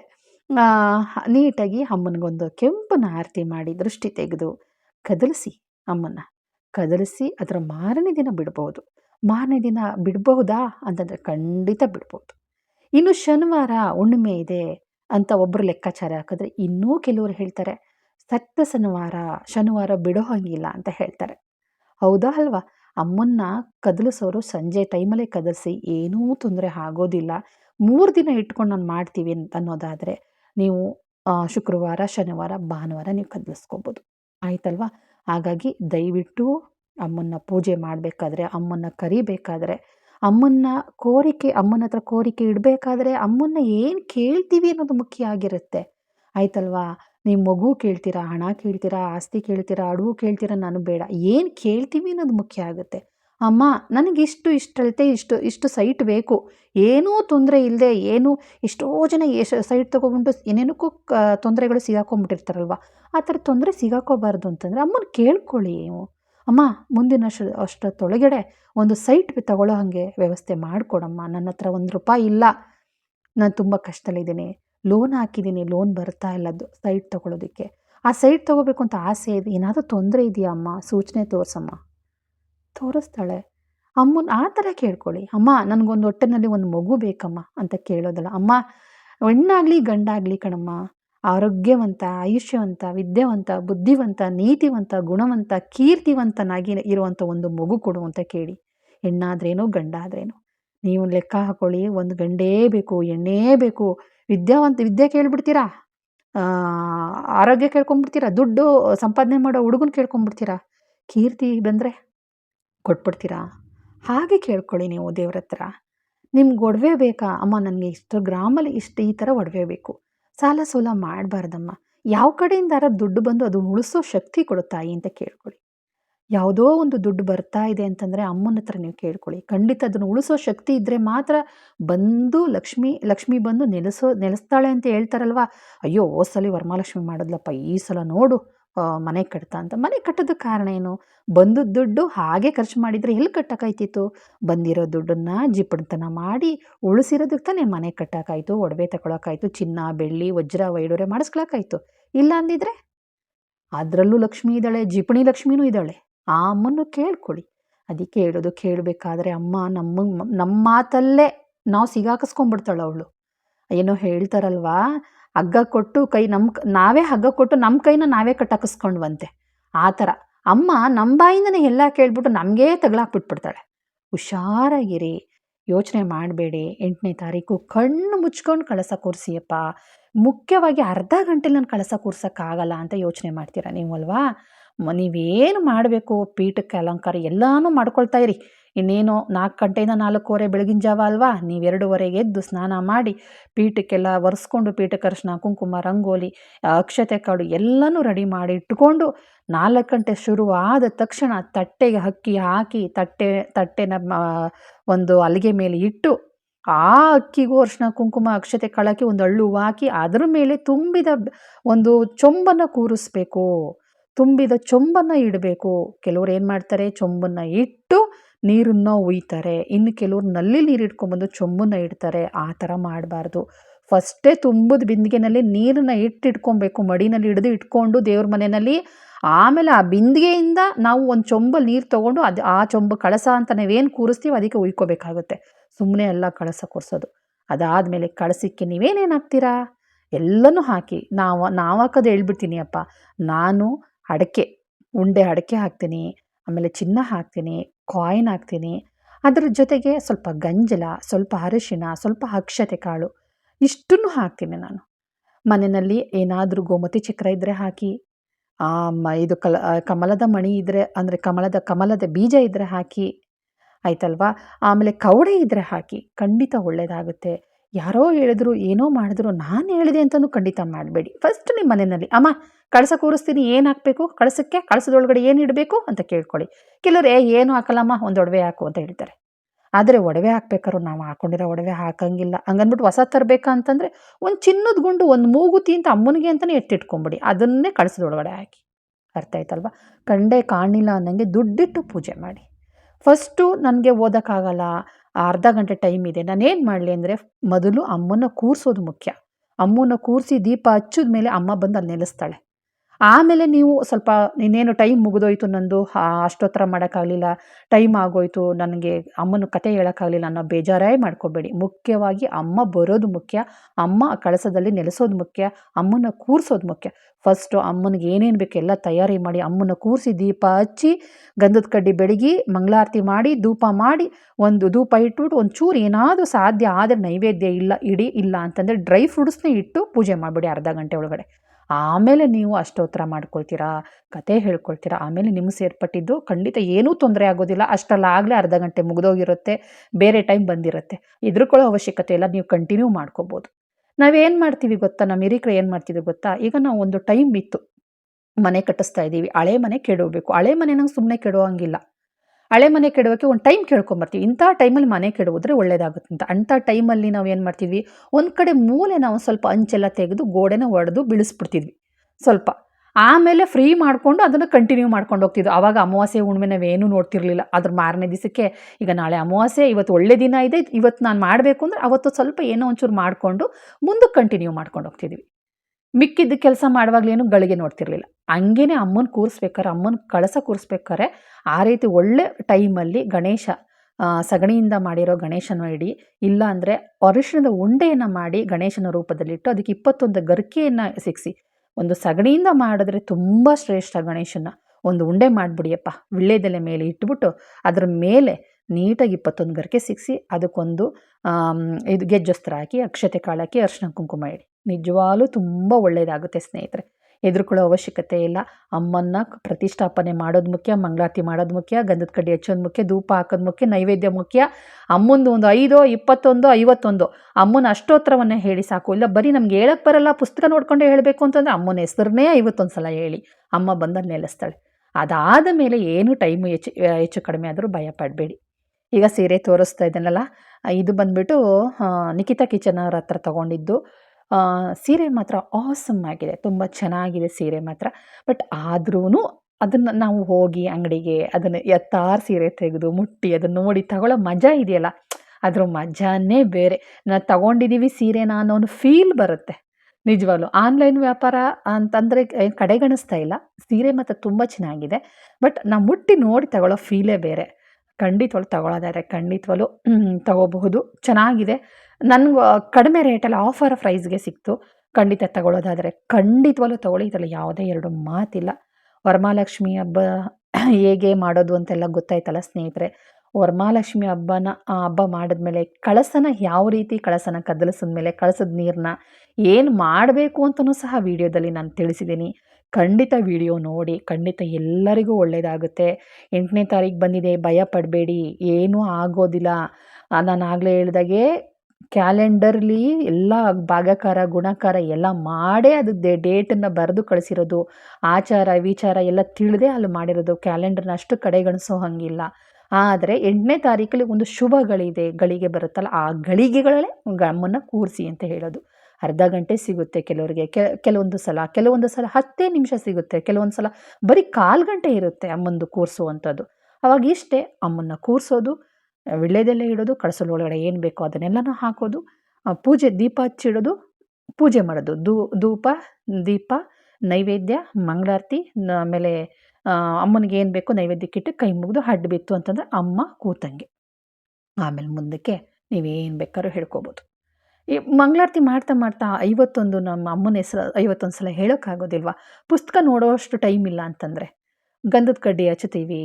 ನೀಟಾಗಿ ಅಮ್ಮನಿಗೊಂದು ಕೆಂಪನ ಆರತಿ ಮಾಡಿ ದೃಷ್ಟಿ ತೆಗೆದು ಕದಲಿಸಿ ಅಮ್ಮನ್ನ. ಕದಲಿಸಿ ಅದರ ಮಾರನೇ ದಿನ ಬಿಡ್ಬೋದು. ಮಾರನೇ ದಿನ ಬಿಡಬಹುದಾ ಅಂತಂದರೆ ಖಂಡಿತ ಬಿಡ್ಬೋದು. ಇನ್ನು ಶನಿವಾರ ಹುಣ್ಣಿಮೆ ಇದೆ ಅಂತ ಒಬ್ಬರು ಲೆಕ್ಕಾಚಾರ ಹಾಕಿದ್ರೆ ಇನ್ನೂ ಕೆಲವರು ಹೇಳ್ತಾರೆ, ಸತ್ತ ಶನಿವಾರ ಶನಿವಾರ ಬಿಡೋ ಹಂಗಿಲ್ಲ ಅಂತ ಹೇಳ್ತಾರೆ. ಹೌದಾ ಅಲ್ವಾ? ಅಮ್ಮನ್ನ ಕದಲಿಸೋರು ಸಂಜೆ ಟೈಮಲ್ಲೇ ಕದಲಿಸಿ ಏನೂ ತೊಂದರೆ ಆಗೋದಿಲ್ಲ. ಮೂರು ದಿನ ಇಟ್ಕೊಂಡು ನಾನು ಮಾಡ್ತೀವಿ ಅಂತ ಅನ್ನೋದಾದರೆ ನೀವು ಶುಕ್ರವಾರ, ಶನಿವಾರ, ಭಾನುವಾರ ನೀವು ಕದಲಿಸ್ಕೋಬೋದು. ಆಯ್ತಲ್ವಾ? ಹಾಗಾಗಿ ದಯವಿಟ್ಟು ಅಮ್ಮನ್ನ ಪೂಜೆ ಮಾಡಬೇಕಾದ್ರೆ, ಅಮ್ಮನ್ನ ಕರಿಬೇಕಾದ್ರೆ ಅಮ್ಮನ್ನ ಕೋರಿಕೆ, ಅಮ್ಮನ ಹತ್ರ ಕೋರಿಕೆ ಇಡಬೇಕಾದ್ರೆ ಅಮ್ಮನ್ನ ಏನು ಕೇಳ್ತೀವಿ ಅನ್ನೋದು ಮುಖ್ಯ ಆಗಿರುತ್ತೆ. ಆಯ್ತಲ್ವಾ? ನೀವು ಮಗು ಕೇಳ್ತೀರಾ, ಹಣ ಕೇಳ್ತೀರಾ, ಆಸ್ತಿ ಕೇಳ್ತೀರಾ, ಅಡುಗು ಕೇಳ್ತೀರಾ ನಾನು ಬೇಡ. ಏನು ಕೇಳ್ತೀವಿ ಅನ್ನೋದು ಮುಖ್ಯ ಆಗುತ್ತೆ. ಅಮ್ಮ, ನನಗೆ ಇಷ್ಟು ಇಷ್ಟಳತೆ ಇಷ್ಟು ಇಷ್ಟು ಸೈಟ್ ಬೇಕು. ಏನೂ ತೊಂದರೆ ಇಲ್ಲದೆ ಏನು ಎಷ್ಟೋ ಜನ ಎಷ್ಟು ಸೈಟ್ ತೊಗೊಬಿಟ್ಟು ಏನೇನಕ್ಕೂ ತೊಂದರೆಗಳು ಸಿಗಾಕೊಂಬಿಟ್ಟಿರ್ತಾರಲ್ವ? ಆ ಥರ ತೊಂದರೆ ಸಿಗಾಕೋಬಾರ್ದು ಅಂತಂದರೆ ಅಮ್ಮನ ಕೇಳ್ಕೊಳ್ಳಿ ನೀವು. ಅಮ್ಮ, ಮುಂದಿನ ಶ ಅಷ್ಟೊತ್ತೊಳಗಡೆ ಒಂದು ಸೈಟ್ ತಗೊಳ್ಳೋ ಹಾಗೆ ವ್ಯವಸ್ಥೆ ಮಾಡಿಕೊಡಮ್ಮ. ನನ್ನ ಹತ್ರ ಒಂದು ರೂಪಾಯಿ ಇಲ್ಲ. ನಾನು ತುಂಬ ಕಷ್ಟದಲ್ಲಿದ್ದೀನಿ. ಲೋನ್ ಹಾಕಿದ್ದೀನಿ. ಲೋನ್ ಬರ್ತಾ ಇಲ್ಲ ಸೈಟ್ ತೊಗೊಳೋದಕ್ಕೆ ಆ ಸೈಟ್ ತೊಗೋಬೇಕು ಅಂತ ಆಸೆ ಇದೆ, ಏನಾದರೂ ತೊಂದರೆ ಇದೆಯಾ ಅಮ್ಮ? ಸೂಚನೆ ತೋರಿಸಮ್ಮ. ತೋರಿಸ್ತಾಳೆ. ಅಮ್ಮನ ಆ ಥರ ಕೇಳ್ಕೊಳ್ಳಿ. ಅಮ್ಮ, ನನಗೊಂದು ಹೊಟ್ಟೆನಲ್ಲಿ ಒಂದು ಮಗು ಬೇಕಮ್ಮ ಅಂತ ಕೇಳೋದಲ್ಲ. ಅಮ್ಮ, ಹೆಣ್ಣಾಗಲಿ ಗಂಡಾಗಲಿ ಕಣಮ್ಮ. ಆರೋಗ್ಯವಂತ, ಆಯುಷ್ಯವಂತ, ವಿದ್ಯಾವಂತ, ಬುದ್ಧಿವಂತ, ನೀತಿವಂತ, ಗುಣವಂತ, ಕೀರ್ತಿವಂತನಾಗಿ ಇರುವಂಥ ಒಂದು ಮಗು ಕೊಡು ಅಂತ ಕೇಳಿ. ಹೆಣ್ಣಾದ್ರೇನು, ಗಂಡಾದ್ರೇನು. ನೀವು ಲೆಕ್ಕ ಹಾಕೊಳ್ಳಿ, ಒಂದು ಗಂಡೇ ಬೇಕು ಎಣ್ಣೇ ಬೇಕು. ವಿದ್ಯಾವಂತ, ವಿದ್ಯೆ ಕೇಳ್ಬಿಡ್ತೀರಾ? ಆರೋಗ್ಯ ಕೇಳ್ಕೊಂಬಿಡ್ತೀರಾ? ದುಡ್ಡು ಸಂಪಾದನೆ ಮಾಡೋ ಹುಡುಗನ ಕೇಳ್ಕೊಂಬಿಡ್ತೀರಾ? ಕೀರ್ತಿ ಬಂದರೆ ಕೊಟ್ಬಿಡ್ತೀರಾ? ಹಾಗೆ ಕೇಳ್ಕೊಳ್ಳಿ ನೀವು ದೇವ್ರ ಹತ್ರ ನಿಮ್ಗೆ ಒಡವೆ ಬೇಕಾ? ಅಮ್ಮ, ನನಗೆ ಇಷ್ಟು ಗ್ರಾಮಲ್ಲಿ ಇಷ್ಟು ಈ ಥರ ಒಡವೆ ಬೇಕು. ಸಾಲ ಸೋಲ ಮಾಡಬಾರ್ದಮ್ಮ. ಯಾವ ಕಡೆಯಿಂದಾರ ದುಡ್ಡು ಬಂದು ಅದು ಉಳಿಸೋ ಶಕ್ತಿ ಕೊಡುತ್ತಾಯಿ ತಾಯಿ ಅಂತ ಕೇಳ್ಕೊಳ್ಳಿ. ಯಾವುದೋ ಒಂದು ದುಡ್ಡು ಬರ್ತಾ ಇದೆ ಅಂತಂದರೆ ಅಮ್ಮನ ಹತ್ರ ನೀವು ಕೇಳ್ಕೊಳ್ಳಿ. ಖಂಡಿತ ಅದನ್ನು ಉಳಿಸೋ ಶಕ್ತಿ ಇದ್ದರೆ ಮಾತ್ರ ಬಂದು ಲಕ್ಷ್ಮಿ ಲಕ್ಷ್ಮಿ ಬಂದು ನೆಲೆಸೋ, ನೆಲೆಸ್ತಾಳೆ ಅಂತ ಹೇಳ್ತಾರಲ್ವ? ಅಯ್ಯೋ, ಓ ಸಲ ವರಮಹಾಲಕ್ಷ್ಮಿ ಮಾಡಿದ್ಲಪ್ಪ, ಈ ಸಲ ನೋಡು. ಮನೆ ಕಟ್ತಾ ಅಂತ. ಮನೆ ಕಟ್ಟೋದಕ್ಕೆ ಕಾರಣ ಏನು? ಬಂದದ ದುಡ್ಡು ಹಾಗೆ ಖರ್ಚು ಮಾಡಿದರೆ ಎಲ್ಲಿ ಕಟ್ಟೋಕ್ಕಾಯ್ತಿತ್ತು ಬಂದಿರೋ ದುಡ್ಡನ್ನು ಜಿಪ್ಪಣತನ ಮಾಡಿ ಉಳಿಸಿರೋದಕ್ಕೆ ತಾನೇ ಮನೆ ಕಟ್ಟೋಕ್ಕಾಯ್ತು ಒಡವೆ ತಗೊಳಕ್ಕಾಯ್ತು ಚಿನ್ನ, ಬೆಳ್ಳಿ, ವಜ್ರ ವೈಡೂರೆ ಮಾಡಿಸ್ಕೊಳಕ್ಕಾಯ್ತು ಇಲ್ಲ ಅಂದಿದ್ರೆ? ಅದರಲ್ಲೂ ಲಕ್ಷ್ಮಿ ಇದ್ದಾಳೆ, ಜಿಪಣಿ ಲಕ್ಷ್ಮಿನೂ ಇದ್ದಾಳೆ. ಆ ಅಮ್ಮನ್ನು ಕೇಳ್ಕೊಳ್ಳಿ. ಅದಕ್ಕೆ ಹೇಳೋದು ಕೇಳಬೇಕಾದ್ರೆ ಅಮ್ಮ ನಮ್ಮ ನಮ್ಮ ಮಾತಲ್ಲೇ ನಾವು ಸಿಗಾಕಿಸ್ಕೊಂಡ್ಬಿಡ್ತಾಳೆ ಅವಳು. ಏನೋ ಹೇಳ್ತಾರಲ್ವಾ? ಹಗ್ಗ ಕೊಟ್ಟು ಕೈ ನಮ್ಮ ನಾವೇ ಹಗ್ಗ ಕೊಟ್ಟು ನಮ್ಮ ಕೈನ ನಾವೇ ಕಟ್ಟಾಕಿಸ್ಕೊಂಡ್ವಂತೆ. ಆ ಥರ. ಅಮ್ಮ ನಮ್ಮ ಬಾಯಿಂದನೇ ಎಲ್ಲ ಕೇಳ್ಬಿಟ್ಟು ನಮಗೇ ತಗಲಾಕ್ಬಿಟ್ಬಿಡ್ತಾಳೆ. ಹುಷಾರಾಗಿರಿ. ಯೋಚನೆ ಮಾಡಬೇಡಿ. ಎಂಟನೇ ತಾರೀಕು ಕಣ್ಣು ಮುಚ್ಕೊಂಡು ಕಳಸ ಕೂರಿಸಿಯಪ್ಪ ಮುಖ್ಯವಾಗಿ ಅರ್ಧ ಗಂಟೆಲಿ ನಾನು ಕಳಸ ಕೂರ್ಸೋಕ್ಕಾಗಲ್ಲ ಅಂತ ಯೋಚನೆ ಮಾಡ್ತೀರಾ ನೀವು ಅಲ್ವಾ ನೀವೇನು ಮಾಡಬೇಕು? ಪೀಠಕ್ಕೆ ಅಲಂಕಾರ ಎಲ್ಲನೂ ಮಾಡ್ಕೊಳ್ತಾ ಇರಿ. ಇನ್ನೇನು ನಾಲ್ಕು ಗಂಟೆಯಿಂದ ನಾಲ್ಕೂವರೆ ಬೆಳಗಿನ ಜಾವ ಅಲ್ವಾ? ನೀವು ಎರಡೂವರೆಗೆ ಎದ್ದು ಸ್ನಾನ ಮಾಡಿ, ಪೀಠಕ್ಕೆಲ್ಲ ಒರೆಸ್ಕೊಂಡು ಪೀಠಕ್ಕೆ ಅರಿಶಿನ ಕುಂಕುಮ, ರಂಗೋಲಿ, ಅಕ್ಷತೆ ಕಾಡು ಎಲ್ಲನೂ ರೆಡಿ ಮಾಡಿ ಇಟ್ಕೊಂಡು ನಾಲ್ಕು ಗಂಟೆ ಶುರುವಾದ ತಕ್ಷಣ ತಟ್ಟೆಗೆ ಅಕ್ಕಿ ಹಾಕಿ, ತಟ್ಟೆ, ತಟ್ಟೆನ ಒಂದು ಅಲ್ಲಿಗೆ ಮೇಲೆ ಇಟ್ಟು ಆ ಅಕ್ಕಿಗೂ ಅರ್ಶಿನ, ಕುಂಕುಮ, ಅಕ್ಷತೆ ಕಳಕಿ ಒಂದು ಹಳ್ಳು ಹಾಕಿ ಅದರ ಮೇಲೆ ತುಂಬಿದ ಒಂದು ಚೊಂಬನ್ನು ಕೂರಿಸ್ಬೇಕು. ತುಂಬಿದ ಚೊಂಬನ್ನು ಇಡಬೇಕು. ಕೆಲವ್ರು ಏನು ಮಾಡ್ತಾರೆ? ಚೊಂಬನ್ನು ಇಟ್ಟು ನೀರನ್ನು ಉಯ್ತಾರೆ ಇನ್ನು ಕೆಲವ್ರು ನಲ್ಲಿ ನೀರು ಇಟ್ಕೊಂಡ್ಬಂದು ಚೊಂಬನ್ನು ಇಡ್ತಾರೆ. ಆ ಥರ ಮಾಡಬಾರ್ದು. ಫಸ್ಟೇ ತುಂಬಿದ ಬಿಂದಿಗೆನಲ್ಲಿ ನೀರನ್ನ ಇಟ್ಟು ಮಡಿನಲ್ಲಿ ಹಿಡಿದು ಇಟ್ಕೊಂಡು ದೇವ್ರ ಮನೆಯಲ್ಲಿ ಆಮೇಲೆ ಆ ಬಿಂದಿಗೆಯಿಂದ ನಾವು ಒಂದು ಚೊಂಬಲ್ಲಿ ನೀರು ತೊಗೊಂಡು ಅದು ಆ ಚೊಂಬ ಕಳಸ ಅಂತ ನಾವೇನು ಕೂರಿಸ್ತೀವಿ ಅದಕ್ಕೆ ಉಯ್ಕೋಬೇಕಾಗುತ್ತೆ. ಸುಮ್ಮನೆ ಎಲ್ಲ ಕಳಸ ಕೂರಿಸೋದು. ಅದಾದಮೇಲೆ ಕಳಸಕ್ಕೆ ನೀವೇನೇನು ಹಾಕ್ತೀರಾ ಎಲ್ಲನೂ ಹಾಕಿ. ನಾವು ನಾವು ಹಾಕೋದು ಹೇಳ್ಬಿಡ್ತೀನಿ ಅಪ್ಪ. ನಾನು ಅಡಕೆ, ಉಂಡೆ ಅಡಕೆ ಹಾಕ್ತೀನಿ. ಆಮೇಲೆ ಚಿನ್ನ ಹಾಕ್ತೀನಿ. ಕಾಯಿನ್ ಹಾಕ್ತೀನಿ. ಅದರ ಜೊತೆಗೆ ಸ್ವಲ್ಪ ಗಂಜಲ, ಸ್ವಲ್ಪ ಅರಿಶಿನ ಸ್ವಲ್ಪ ಅಕ್ಷತೆ ಕಾಳು ಇಷ್ಟನ್ನು ಹಾಕ್ತೀನಿ ನಾನು. ಮನೆಯಲ್ಲಿ ಏನಾದರೂ ಗೋಮತಿ ಚಕ್ರ ಇದ್ದರೆ ಹಾಕಿ ಇದು ಕಲ ಕಮಲದ ಮಣಿ ಇದ್ದರೆ ಅಂದರೆ ಕಮಲದ ಕಮಲದ ಬೀಜ ಇದ್ದರೆ ಹಾಕಿ, ಆಯ್ತಲ್ವಾ? ಆಮೇಲೆ ಕವಡೆ ಇದ್ದರೆ ಹಾಕಿ ಖಂಡಿತ ಒಳ್ಳೆಯದಾಗುತ್ತೆ ಯಾರೋ ಹೇಳಿದ್ರು, ಏನೋ ಮಾಡಿದ್ರು, ನಾನು ಹೇಳಿದೆ ಅಂತಲೂ ಖಂಡಿತ ಮಾಡಬೇಡಿ. ಫಸ್ಟ್ ನಿಮ್ಮ ಮನೆಯಲ್ಲಿ, ಅಮ್ಮ, ಕಳಸ ಕೂರಿಸ್ತೀನಿ, ಏನು ಹಾಕಬೇಕು? ಕಳಸಕ್ಕೆ, ಕಳಸದೊಳಗಡೆ ಏನು ಇಡಬೇಕು? ಅಂತ ಕೇಳ್ಕೊಳ್ಳಿ. ಕೆಲವರು ಏನು ಹಾಕಲ್ಲಮ್ಮ, ಒಂದು ಒಡವೆ ಹಾಕು, ಅಂತ ಹೇಳ್ತಾರೆ. ಆದರೆ ಒಡವೆ ಹಾಕ್ಬೇಕಾದ್ರು ನಾವು ಹಾಕೊಂಡಿರೋ ಒಡವೆ ಹಾಕಂಗಿಲ್ಲ. ಹಂಗನ್ಬಿಟ್ಟು ಹೊಸ ತರಬೇಕಾ ಅಂತಂದರೆ, ಒಂದು ಚಿನ್ನದ ಗುಂಡು, ಒಂದು ಮೂಗುತಿ ಅಂತ ಅಮ್ಮನಿಗೆ ಅಂತಲೇ ಎತ್ತಿಟ್ಕೊಂಬಿಡಿ. ಅದನ್ನೇ ಕಳಸದೊಳಗಡೆ ಹಾಕಿ. ಅರ್ಥ ಆಯ್ತಲ್ವ? ಕಂಡೆ ಕಾಣಿಲ್ಲ ಅನ್ನಂಗೆ ದುಡ್ಡಿಟ್ಟು ಪೂಜೆ ಮಾಡಿ. ಫಸ್ಟು ನನಗೆ ಓದೋಕ್ಕಾಗಲ್ಲ ಅರ್ಧ ಗಂಟೆ ಟೈಮ್ ಇದೆ. ನಾನೇನು ಮಾಡಲಿ ಅಂದರೆ ಮೊದಲು ಅಮ್ಮನ ಕೂರಿಸೋದು ಮುಖ್ಯ. ಅಮ್ಮನ ಕೂರಿಸಿ ದೀಪ ಹಚ್ಚಿದ ಮೇಲೆ ಅಮ್ಮ ಬಂದು ಅಲ್ಲಿ ನೆಲೆಸ್ತಾಳೆ. ಆಮೇಲೆ ನೀವು ಸ್ವಲ್ಪ ಇನ್ನೇನು ಟೈಮ್ ಮುಗಿದೋಯ್ತು ನಂದು ಅಷ್ಟೊತ್ತರ ಮಾಡೋಕ್ಕಾಗಲಿಲ್ಲ ಟೈಮ್ ಆಗೋಯ್ತು, ನನಗೆ ಅಮ್ಮನ ಕತೆ ಹೇಳೋಕ್ಕಾಗಲಿಲ್ಲ ಅನ್ನೋ ಬೇಜಾರೇ ಮಾಡ್ಕೋಬೇಡಿ. ಮುಖ್ಯವಾಗಿ ಅಮ್ಮ ಬರೋದು ಮುಖ್ಯ, ಅಮ್ಮ ಕಳಸದಲ್ಲಿ ನೆಲೆಸೋದು ಮುಖ್ಯ ಅಮ್ಮನ ಕೂರಿಸೋದು ಮುಖ್ಯ. ಫಸ್ಟು ಅಮ್ಮನಿಗೆ ಏನೇನು ಬೇಕು ಎಲ್ಲ ತಯಾರಿ ಮಾಡಿ ಅಮ್ಮನ ಕೂರಿಸಿ ದೀಪ ಹಚ್ಚಿ, ಗಂಧದ ಕಡ್ಡಿ ಬೆಳಗಿ, ಮಂಗಳಾರತಿ ಮಾಡಿ, ಧೂಪ ಮಾಡಿ, ಒಂದು ಧೂಪ ಇಟ್ಬಿಟ್ಟು ಒಂದು ಚೂರು ಏನಾದರೂ ಸಾಧ್ಯ ಆದರೆ ನೈವೇದ್ಯ ಇಲ್ಲ, ಇಡಿ ಇಲ್ಲ ಅಂತಂದರೆ ಡ್ರೈ ಫ್ರೂಟ್ಸ್ನೇ ಇಟ್ಟು ಪೂಜೆ ಮಾಡಿಬಿಡಿ ಅರ್ಧ ಗಂಟೆ ಒಳಗಡೆ. ಆಮೇಲೆ ನೀವು ಅಷ್ಟೋತ್ತರ ಮಾಡ್ಕೊಳ್ತೀರಾ, ಕತೆ ಹೇಳ್ಕೊಳ್ತೀರಾ, ಆಮೇಲೆ ನಿಮ್ಗೆ ಸೇರ್ಪಟ್ಟಿದ್ದು ಖಂಡಿತ ಏನೂ ತೊಂದರೆ ಆಗೋದಿಲ್ಲ. ಅಷ್ಟರಲ್ಲಾಗಲೇ ಅರ್ಧ ಗಂಟೆ ಮುಗಿದೋಗಿರುತ್ತೆ, ಬೇರೆ ಟೈಮ್ ಬಂದಿರುತ್ತೆ. ಹೆದರ್ಕೊಳ್ಳೋ ಅವಶ್ಯಕತೆ ಇಲ್ಲ, ನೀವು ಕಂಟಿನ್ಯೂ ಮಾಡ್ಕೋಬೋದು. ನಾವೇನು ಮಾಡ್ತೀವಿ ಗೊತ್ತಾ? ನಮ್ಮ ಹಿರಿಕರು ಏನು ಮಾಡ್ತಿದ್ವಿ ಗೊತ್ತಾ? ಈಗ ನಾವು ಒಂದು ಟೈಮ್ ಇತ್ತು, ಮನೆ ಕಟ್ಟಿಸ್ತಾ ಇದ್ದೀವಿ, ಹಳೆ ಮನೆ ಕೆಡೋಬೇಕು ಹಳೆ ಮನೆ ನಂಗೆ ಸುಮ್ಮನೆ ಕೆಡೋಂಗಿಲ್ಲ ಹಳೆ ಮನೆ ಕೆಡೋಕ್ಕೆ ಒಂದು ಟೈಮ್ ಕೇಳ್ಕೊಂಬರ್ತೀವಿ. ಇಂಥ ಟೈಮಲ್ಲಿ ಮನೆ ಕೆಡೋದ್ರೆ ಒಳ್ಳೇದಾಗುತ್ತೆ ಅಂತ. ಅಂಥ ಟೈಮಲ್ಲಿ ನಾವು ಏನು ಮಾಡ್ತಿದ್ವಿ? ಒಂದು ಕಡೆ ಮೂಲೆ ನಾವು ಸ್ವಲ್ಪ ಅಂಚೆಲ್ಲ ತೆಗೆದು ಗೋಡೆನ ಒಡೆದು ಬಿಳಿಸ್ಬಿಡ್ತಿದ್ವಿ. ಸ್ವಲ್ಪ. ಆಮೇಲೆ ಫ್ರೀ ಮಾಡಿಕೊಂಡು ಅದನ್ನು ಕಂಟಿನ್ಯೂ ಮಾಡ್ಕೊಂಡು ಹೋಗ್ತಿದ್ವಿ. ಆವಾಗ ಅಮಾವಾಸ್ಯೆ ಹುಣ್ಣಿಮೆ ನಾವೇನು ನೋಡ್ತಿರ್ಲಿಲ್ಲ. ಅದ್ರ ಮಾರನೇ ದಿವಸಕ್ಕೆ ಈಗ ನಾಳೆ ಅಮಾವಾಸ್ಯೆ, ಇವತ್ತು ಒಳ್ಳೆ ದಿನ ಇದೆ. ಇವತ್ತು ನಾನು ಮಾಡಬೇಕು ಅಂದರೆ ಅವತ್ತು ಸ್ವಲ್ಪ ಏನೋ ಒಂಚೂರು ಮಾಡಿಕೊಂಡು ಮುಂದಕ್ಕೆ ಕಂಟಿನ್ಯೂ ಮಾಡ್ಕೊಂಡು ಹೋಗ್ತಿದ್ವಿ. ಮಿಕ್ಕಿದ್ದ ಕೆಲಸ ಮಾಡುವಾಗಲೇನು ಗಳಿಗೆ ನೋಡ್ತಿರ್ಲಿಲ್ಲ. ಹಂಗೇನೆ ಅಮ್ಮನ ಕೂರಿಸ್ಬೇಕಾರೆ, ಅಮ್ಮನ ಕಳಸ ಕೂರಿಸ್ಬೇಕಾರೆ, ಆ ರೀತಿ ಒಳ್ಳೆ ಟೈಮಲ್ಲಿ ಗಣೇಶ ಸಗಣಿಯಿಂದ ಮಾಡಿರೋ ಗಣೇಶನ ಇಡಿ, ಇಲ್ಲ ಅಂದರೆ ಅರಿಶಿಣದ ಉಂಡೆಯನ್ನು ಮಾಡಿ ಗಣೇಶನ ರೂಪದಲ್ಲಿಟ್ಟು ಅದಕ್ಕೆ ಇಪ್ಪತ್ತೊಂದು ಗರಿಕೆಯನ್ನು ಸಿಕ್ಕಿಸಿ ಒಂದು ಸಗಣಿಯಿಂದ ಮಾಡಿದ್ರೆ ತುಂಬ ಶ್ರೇಷ್ಠ ಗಣೇಶನ ಒಂದು ಉಂಡೆ ಮಾಡಿಬಿಡಿಯಪ್ಪ ವಿಳ್ಳೆದೆಲೆ ಮೇಲೆ ಇಟ್ಬಿಟ್ಟು ಅದರ ಮೇಲೆ ನೀಟಾಗಿ ಇಪ್ಪತ್ತೊಂದು ಗರಿಕೆ ಸಿಕ್ಕಿಸಿ ಅದಕ್ಕೊಂದು ಇದು ಗೆಜ್ಜಸ್ತ್ರ ಹಾಕಿ, ಅಕ್ಷತೆ ಕಾಳಾಕಿ ಅರ್ಶಿನ ಕುಂಕುಮ ಇಡಿ. ನಿಜವಾಗ್ಲೂ ತುಂಬ ಒಳ್ಳೆಯದಾಗುತ್ತೆ ಸ್ನೇಹಿತರೆ. ಹೆದರ್ಕೊಳ್ಳೋ ಅವಶ್ಯಕತೆ ಇಲ್ಲ. ಅಮ್ಮನ್ನ ಪ್ರತಿಷ್ಠಾಪನೆ ಮಾಡೋದು ಮುಖ್ಯ, ಮಂಗಳಾರತಿ ಮಾಡೋದು ಮುಖ್ಯ, ಗಂಧದ ಕಡ್ಡಿ ಹಚ್ಚೋದು ಮುಖ್ಯ, ಧೂಪ ಹಾಕೋದು ಮುಖ್ಯ, ನೈವೇದ್ಯ ಮುಖ್ಯ. ಅಮ್ಮಂದು ಒಂದು ಐದೋ, ಇಪ್ಪತ್ತೊಂದು, ಐವತ್ತೊಂದು, ಅಮ್ಮನ ಅಷ್ಟೋತ್ತರವನ್ನೇ ಹೇಳಿ ಸಾಕು. ಇಲ್ಲ, ಬರೀ ನಮ್ಗೆ ಹೇಳಕ್ಕೆ ಬರಲ್ಲ, ಪುಸ್ತಕ ನೋಡ್ಕೊಂಡೇ ಹೇಳಬೇಕು ಅಂತಂದರೆ ಅಮ್ಮನ ಹೆಸರನ್ನೇ ಐವತ್ತೊಂದು ಸಲ ಹೇಳಿ. ಅಮ್ಮ ಬಂದಲ್ಲಿ ನೆಲೆಸ್ತಾಳೆ. ಅದಾದ ಮೇಲೆ ಏನು ಟೈಮು ಹೆಚ್ಚು ಹೆಚ್ಚು ಕಡಿಮೆ ಆದರೂ ಭಯ ಪಡಬೇಡಿ. ಈಗ ಸೀರೆ ತೋರಿಸ್ತಾ ಇದ್ದಾನಲ್ಲ, ಇದು ಬಂದ್ಬಿಟ್ಟು ನಿಖಿತಾ ಕಿಚನ್ ಅವ್ರ ಹತ್ರ ತೊಗೊಂಡಿದ್ದು. ಸೀರೆ ಮಾತ್ರ ಆಸಮ್ ಆಗಿದೆ. ತುಂಬ ಚೆನ್ನಾಗಿದೆ ಸೀರೆ ಮಾತ್ರ. ಬಟ್ ಆದ್ರೂ ಅದನ್ನು ನಾವು ಹೋಗಿ ಅಂಗಡಿಗೆ ಅದನ್ನು ಎತ್ತಾರು ಸೀರೆ ತೆಗೆದು ಮುಟ್ಟಿ ಅದನ್ನು ನೋಡಿ ತಗೊಳ್ಳೋ ಮಜಾ ಇದೆಯಲ್ಲ? ಅದ್ರ ಮಜಾನೇ ಬೇರೆ. ನಾವು ತಗೊಂಡಿದ್ದೀವಿ ಸೀರೆನ ಅನ್ನೋ ಒಂದು ಫೀಲ್ ಬರುತ್ತೆ. ನಿಜವಾಗ್ಲು. ಆನ್ಲೈನ್ ವ್ಯಾಪಾರ ಅಂತಂದರೆ ಕಡೆಗಣಿಸ್ತಾ ಇಲ್ಲ. ಸೀರೆ ಮಾತ್ರ ತುಂಬ ಚೆನ್ನಾಗಿದೆ. ಬಟ್ ನಾವು ಮುಟ್ಟಿ ನೋಡಿ ತಗೊಳ್ಳೋ ಫೀಲೇ ಬೇರೆ. ಖಂಡಿತವಾಗ್ಲು ತಗೊಳ್ಳೋದಾದ್ರೆ ಖಂಡಿತವಾಗ್ಲು ತಗೋಬಹುದು. ಚೆನ್ನಾಗಿದೆ. ನನಗೆ ಕಡಿಮೆ ರೇಟಲ್ಲಿ ಆಫರ್ ಪ್ರೈಸ್ಗೆ ಸಿಕ್ತು. ಖಂಡಿತ ತಗೊಳ್ಳೋದಾದರೆ ಖಂಡಿತವಾಗ್ಲೂ ತಗೊಳ್ಳಿ. ಇದರಲ್ಲಿ ಯಾವುದೇ ಎರಡು ಮಾತಿಲ್ಲ. ವರಮಹಾಲಕ್ಷ್ಮಿ ಹಬ್ಬ ಹೇಗೆ ಮಾಡೋದು ಅಂತೆಲ್ಲ ಗೊತ್ತಾಯ್ತಲ್ಲ ಸ್ನೇಹಿತರೆ. ವರಮಹಾಲಕ್ಷ್ಮಿ ಹಬ್ಬನ, ಆ ಹಬ್ಬ ಮಾಡಿದ್ಮೇಲೆ ಕಳಸನ ಯಾವ ರೀತಿ ಕಳಸನ, ಕದಲಿಸಿದ ಮೇಲೆ ಕಳಸದ ನೀರನ್ನ ಏನು ಮಾಡಬೇಕು ಅಂತಲೂ ಸಹ ವಿಡಿಯೋದಲ್ಲಿ ನಾನು ತಿಳಿಸಿದ್ದೀನಿ. ಖಂಡಿತ ವಿಡಿಯೋ ನೋಡಿ, ಖಂಡಿತ ಎಲ್ಲರಿಗೂ ಒಳ್ಳೆಯದಾಗುತ್ತೆ ಎಂಟನೇ ತಾರೀಕು ಬಂದಿದೆ, ಭಯ ಪಡಬೇಡಿ, ಏನೂ ಆಗೋದಿಲ್ಲ. ನಾನು ಆಗಲೇ ಹೇಳ್ದಾಗೆ ಕ್ಯಾಲೆಂಡರ್ಲಿ ಎಲ್ಲ ಭಾಗಕಾರ ಗುಣಕಾರ ಎಲ್ಲ ಮಾಡೇ ಅದು ಡೇಟನ್ನು ಬರೆದು ಕಳಿಸಿರೋದು. ಆಚಾರ, ವಿಚಾರ ಎಲ್ಲ ತಿಳಿದೇ ಅಲ್ಲಿ ಮಾಡಿರೋದು. ಕ್ಯಾಲೆಂಡರ್ನ ಅಷ್ಟು ಕಡೆಗಣಿಸೋ ಹಾಗಿಲ್ಲ. ಆದರೆ ಎಂಟನೇ ತಾರೀಕಲ್ಲಿ ಒಂದು ಶುಭಗಳಿದೆ ಗಳಿಗೆ ಬರುತ್ತಲ್ಲ, ಆ ಗಳಿಗೆಗಳಲ್ಲೇ ಗಮ್ಮನ್ನು ಕೂರಿಸಿ ಅಂತ ಹೇಳೋದು. ಅರ್ಧ ಗಂಟೆ ಸಿಗುತ್ತೆ ಕೆಲವರಿಗೆ. ಕೆಲವೊಂದು ಸಲ ಕೆಲವೊಂದು ಸಲ ಹತ್ತೇ ನಿಮಿಷ ಸಿಗುತ್ತೆ. ಕೆಲವೊಂದು ಸಲ ಬರೀ ಕಾಲು ಗಂಟೆ ಇರುತ್ತೆ ಅಮ್ಮಂದು ಕೂರಿಸುವಂಥದ್ದು. ಅವಾಗ ಇಷ್ಟೇ ಅಮ್ಮನ್ನ ಕೂರಿಸೋದು. ವಿಳ್ಯದೆಲೆ ಇಡೋದು, ಕಳಸಲು ಒಳಗಡೆ ಏನು ಬೇಕೋ ಅದನ್ನೆಲ್ಲನೂ ಹಾಕೋದು ಪೂಜೆ ದೀಪ ಹಚ್ಚಿಡೋದು, ಪೂಜೆ ಮಾಡೋದು. ಧೂಪ, ದೀಪ, ನೈವೇದ್ಯ, ಮಂಗಳಾರತಿ ಆಮೇಲೆ ಅಮ್ಮನಿಗೆ ಏನು ಬೇಕೋ ನೈವೇದ್ಯಕ್ಕಿಟ್ಟು ಕೈ ಮುಗಿದು ಹಡ್ಡು ಬಿತ್ತು ಅಂತಂದ್ರೆ ಅಮ್ಮ ಕೂತಂಗೆ. ಆಮೇಲೆ ಮುಂದಕ್ಕೆ ನೀವೇನು ಬೇಕಾದ್ರೂ ಹೇಳ್ಕೋಬೋದು. ಈ ಮಂಗಳಾರತಿ ಮಾಡ್ತಾ ಮಾಡ್ತಾ ಐವತ್ತೊಂದು ನಮ್ಮ ಅಮ್ಮನ ಹೆಸರು ಐವತ್ತೊಂದು ಸಲ ಹೇಳೋಕ್ಕಾಗೋದಿಲ್ವಾ? ಪುಸ್ತಕ ನೋಡೋಷ್ಟು ಟೈಮ್ ಇಲ್ಲ ಅಂತಂದರೆ. ಗಂಧದ ಕಡ್ಡಿ ಹಚ್ತೀವಿ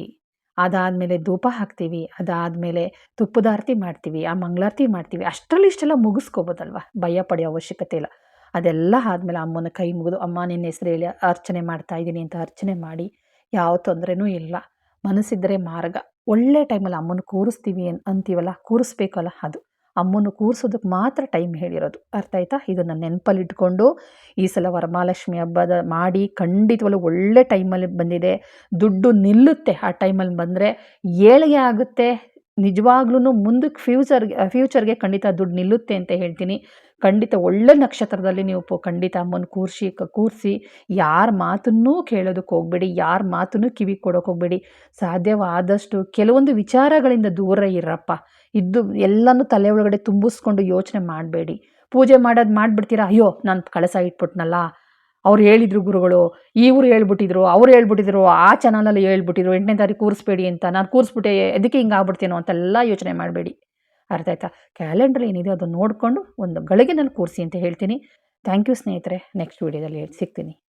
ಅದಾದಮೇಲೆ ಧೂಪ ಹಾಕ್ತೀವಿ, ಅದಾದಮೇಲೆ ತುಪ್ಪದಾರತಿ ಮಾಡ್ತೀವಿ, ಆ ಮಂಗಳಾರತಿ ಮಾಡ್ತೀವಿ. ಅಷ್ಟರಲ್ಲಿ ಇಷ್ಟೆಲ್ಲ ಮುಗಿಸ್ಕೋಬೋದಲ್ವ? ಭಯ ಪಡೆಯೋ ಅವಶ್ಯಕತೆ ಇಲ್ಲ. ಅದೆಲ್ಲ ಆದಮೇಲೆ ಅಮ್ಮನ ಕೈ ಮುಗಿದು, ಅಮ್ಮ, ನಿನ್ನ ಹೆಸರು ಹೇಳಿ, ಅರ್ಚನೆ ಮಾಡ್ತಾ ಇದ್ದೀನಿ ಅಂತ ಅರ್ಚನೆ ಮಾಡಿ, ಯಾವ ತೊಂದರೆನೂ ಇಲ್ಲ. ಮನಸ್ಸಿದ್ದರೆ ಮಾರ್ಗ. ಒಳ್ಳೆ ಟೈಮಲ್ಲಿ ಅಮ್ಮನ ಕೂರಿಸ್ತೀವಿ ಅಂತೀವಲ್ಲ? ಕೂರಿಸ್ಬೇಕಲ್ಲ ಅದು. ಅಮ್ಮನ ಕೂರಿಸೋದಕ್ಕೆ ಮಾತ್ರ ಟೈಮ್ ಹೇಳಿರೋದು. ಅರ್ಥ ಆಯ್ತಾ? ಇದನ್ನು ನೆನಪಲ್ಲಿಟ್ಕೊಂಡು ಈ ಸಲ ವರಮಹಾಲಕ್ಷ್ಮಿ ಹಬ್ಬದ ಮಾಡಿ ಖಂಡಿತವಾಗ್ಲೂ ಒಳ್ಳೆ ಟೈಮಲ್ಲಿ ಬಂದಿದೆ. ದುಡ್ಡು ನಿಲ್ಲುತ್ತೆ ಆ ಟೈಮಲ್ಲಿ ಬಂದರೆ. ಏಳಿಗೆ ಆಗುತ್ತೆ. ನಿಜವಾಗ್ಲೂ ಮುಂದಕ್ಕೆ ಫ್ಯೂಚರ್ಗೆ ಫ್ಯೂಚರ್ಗೆ ಖಂಡಿತ ದುಡ್ಡು ನಿಲ್ಲುತ್ತೆ ಅಂತ ಹೇಳ್ತೀನಿ. ಖಂಡಿತ ಒಳ್ಳೆ ನಕ್ಷತ್ರದಲ್ಲಿ ನೀವು ಖಂಡಿತ ಅಮ್ಮನ ಕೂರಿಸಿ ಕೂರಿಸಿ. ಯಾರ ಮಾತನ್ನೂ ಕೇಳೋದಕ್ಕೆ ಹೋಗಬೇಡಿ. ಯಾರ ಮಾತನ್ನೂ ಕಿವಿ ಕೊಡೋಕೆ ಹೋಗಬೇಡಿ. ಸಾಧ್ಯವಾದಷ್ಟು ಕೆಲವೊಂದು ವಿಚಾರಗಳಿಂದ ದೂರ ಇರಪ್ಪ. ಇದ್ದು ಎಲ್ಲನೂ ತಲೆ ಒಳಗಡೆ ತುಂಬಿಸ್ಕೊಂಡು ಯೋಚನೆ ಮಾಡಬೇಡಿ. ಪೂಜೆ ಮಾಡೋದು ಮಾಡಿಬಿಡ್ತೀರಾ? ಅಯ್ಯೋ, ನಾನು ಕಳಸ ಇಟ್ಬಿಟ್ನಲ್ಲ. ಅವ್ರು ಹೇಳಿದ್ರು ಗುರುಗಳು, ಇವ್ರು ಹೇಳ್ಬಿಟ್ಟಿದ್ರು, ಅವ್ರು ಹೇಳ್ಬಿಟ್ಟಿದ್ರು, ಆ ಚಾನಲಲ್ಲಿ ಹೇಳ್ಬಿಟ್ಟಿದ್ರು, ಎಂಟನೇ ತಾರೀಕು ಕೂರಿಸ್ಬೇಡಿ ಅಂತ. ನಾನು ಕೂರಿಸ್ಬಿಟ್ಟೆ ಅದಕ್ಕೆ ಹಿಂಗೆ ಆಗ್ಬಿಡ್ತೀನೋ ಅಂತೆಲ್ಲ ಯೋಚನೆ ಮಾಡಬೇಡಿ. ಅರ್ಥ ಆಯ್ತಾ? ಕ್ಯಾಲೆಂಡರ್ ಏನಿದೆ ಅದನ್ನು ನೋಡಿಕೊಂಡು ಒಂದು ಗಳಿಗೆನಲ್ಲಿ ಕೂರಿಸಿ ಅಂತ ಹೇಳ್ತೀನಿ. ಥ್ಯಾಂಕ್ ಯು ಸ್ನೇಹಿತರೆ ನೆಕ್ಸ್ಟ್ ವೀಡಿಯೋದಲ್ಲಿ ಸಿಗ್ತೀನಿ.